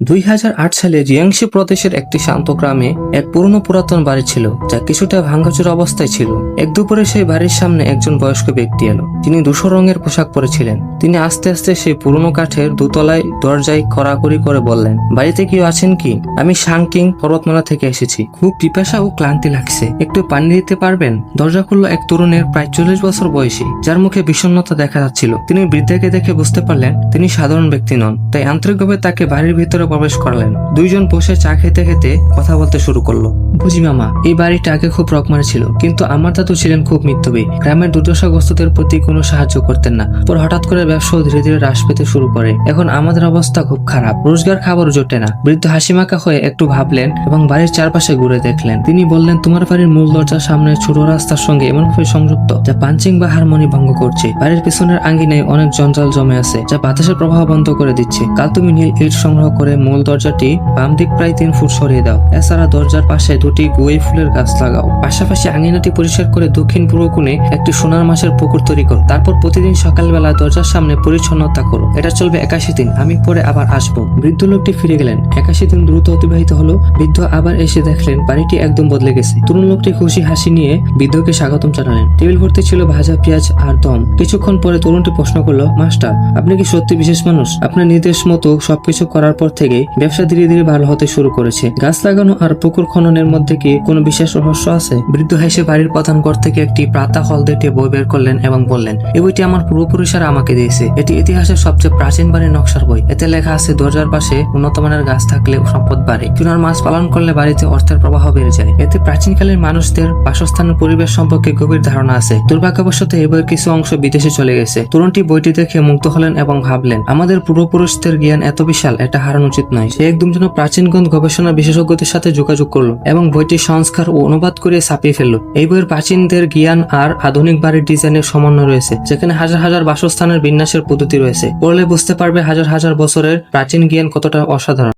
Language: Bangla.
দুই হাজার আট সালে জিয়াংশি প্রদেশের একটি শান্ত গ্রামে এক পুরনো পুরাতন বাড়ি ছিল, যা কিছুটা ভাঙ্গাচুর অবস্থায় ছিল। এক দুপুরে সেই বাড়ির সামনে একজন বয়স্ক ব্যক্তি এলো। তিনি ধূসর রঙের পোশাক পরেছিলেন। তিনি আস্তে আস্তে সেই পুরনো কাঠের দোতলায় দরজায় কড়াকড়ি করে বললেন, বাড়িতে কেউ আছেন কি? আমি শাংকিং পর্বতমালা থেকে এসেছি। খুব পিপাসা ও ক্লান্তি লাগছে। একটু পানি দিতে পারবেন? দরজা খুললো এক তরুণের প্রায় চল্লিশ বছর বয়সী, যার মুখে বিষণ্ণতা দেখা যাচ্ছিল। তিনি বৃদ্ধাকে দেখে বুঝতে পারলেন, তিনি সাধারণ ব্যক্তি নন, তাই আন্তরিকভাবে তাকে বাড়ির ভিতরে প্রবেশ করলেন। দুইজন বসে চা খেতে খেতে কথা বলতে শুরু করল। বুঝি মামা, এই বাড়িটা আগে খুব রকমারি ছিল কিন্তু আমার দাদু ছিলেন খুব মিত্যবী গ্রামের দুর্দশাগ্রস্তদের প্রতি কোনো সাহায্য করতেন না। পর হঠাৎ করে ব্যবসাও ধীরে ধীরে হ্রাস পেতে শুরু করে। এখন আমাদের অবস্থা খুব খারাপ। রোজগার খাবার জোটে না। বৃদ্ধ হাসিমাকা হয়ে একটু ভাবলেন এবং বাড়ির চারপাশে ঘুরে দেখলেন। তিনি বললেন, তোমার বাড়ির মূল দরজার সামনে ছোট রাস্তার সঙ্গে এমনভাবে সংযুক্ত, যা পাঞ্চিং বা হারমোনি ভঙ্গ করছে। বাড়ির পিছনের আঙ্গিনায় অনেক জঞ্জাল জমে আছে, যা বাতাসের প্রবাহ বন্ধ করে দিচ্ছে। কাল তুমি নীল ইট সংগ্রহ করে মূল দরজাটি বাম দিক প্রায় তিন ফুট সরিয়ে দাও। এছাড়া দরজার পাশে দুটি গুই ফুলের গাছ লাগাও। পাশাপাশি আঙিনাটি পরিষ্কার করে দক্ষিণ পূর্ব কোণে একটি সোনার মাছের পুকুর তৈরি করো। তারপর প্রতিদিন সকালবেলা দরজার সামনে পরিচ্ছন্নতা করো। এটা চলবে একাশি দিন। আমি পরে আবার আসব। বৃদ্ধ লোকটি ফিরে গেলেন। একাশি দিন দ্রুত অতিবাহিত হলো। বৃদ্ধ আবার এসে দেখলেন বাড়িটি একদম বদলে গেছে। তরুণ লোকটি খুশি হাসি নিয়ে বৃদ্ধকে স্বাগতম জানালেন। টেবিল ভর্তি ছিল ভাজা, পেঁয়াজ আর দম। কিছুক্ষণ পরে তরুণটি প্রশ্ন করল, মাস্টার, আপনি কি সত্যি বিশেষ মানুষ? আপনার নির্দেশ মতো সবকিছু করার পর থেকে ব্যবসা ধীরে ধীরে ভালো হতে শুরু করেছে। গাছ লাগানো আর পুকুর খননের মধ্যে কি কোনো বিশেষ রহস্য আছে? বৃদ্ধ হেসে বাড়ির প্রধান ঘর থেকে একটি প্রাতা হলদেটে বই বের করলেন এবং বললেন এই বইটি আমার পূর্বপুরুষেরা আমাকে দিয়েছে। এটি ইতিহাসের সবচেয়ে প্রাচীন বাড়ির নকশার বই। এতে লেখা আছে, দরজার পাশে উন্নত মানের গাছ থাকলে সম্পদ বাড়ে। চুনার মাছ পালন করলে বাড়িতে অর্থের প্রবাহ বেড়ে যায়। এতে প্রাচীনকালের মানুষদের বাসস্থানের পরিবেশ সম্পর্কে গভীর ধারণা আছে। দুর্ভাগ্যবশত এই বইয়ের কিছু অংশ বিদেশে চলে গেছে। তরুণটি বইটি দেখে মুগ্ধ হলেন এবং ভাবলেন, আমাদের পূর্বপুরুষদের জ্ঞান এত বিশাল, এটা হারানো উচিত নয়। সে একদম যেন প্রাচীনগঞ্জ গবেষণা বিশেষজ্ঞদের সাথে যোগাযোগ করল এবং বইটি সংস্কার ও অনুবাদ করে ছাপিয়ে ফেলল। এই বইয়ের প্রাচীনদের জ্ঞান আর আধুনিক বাড়ির ডিজাইনের সমন্বয় রয়েছে, যেখানে হাজার হাজার বাসস্থানের বিন্যাসের পদ্ধতি রয়েছে। পড়লে বুঝতে পারবে হাজার হাজার বছরের প্রাচীন জ্ঞান কতটা অসাধারণ।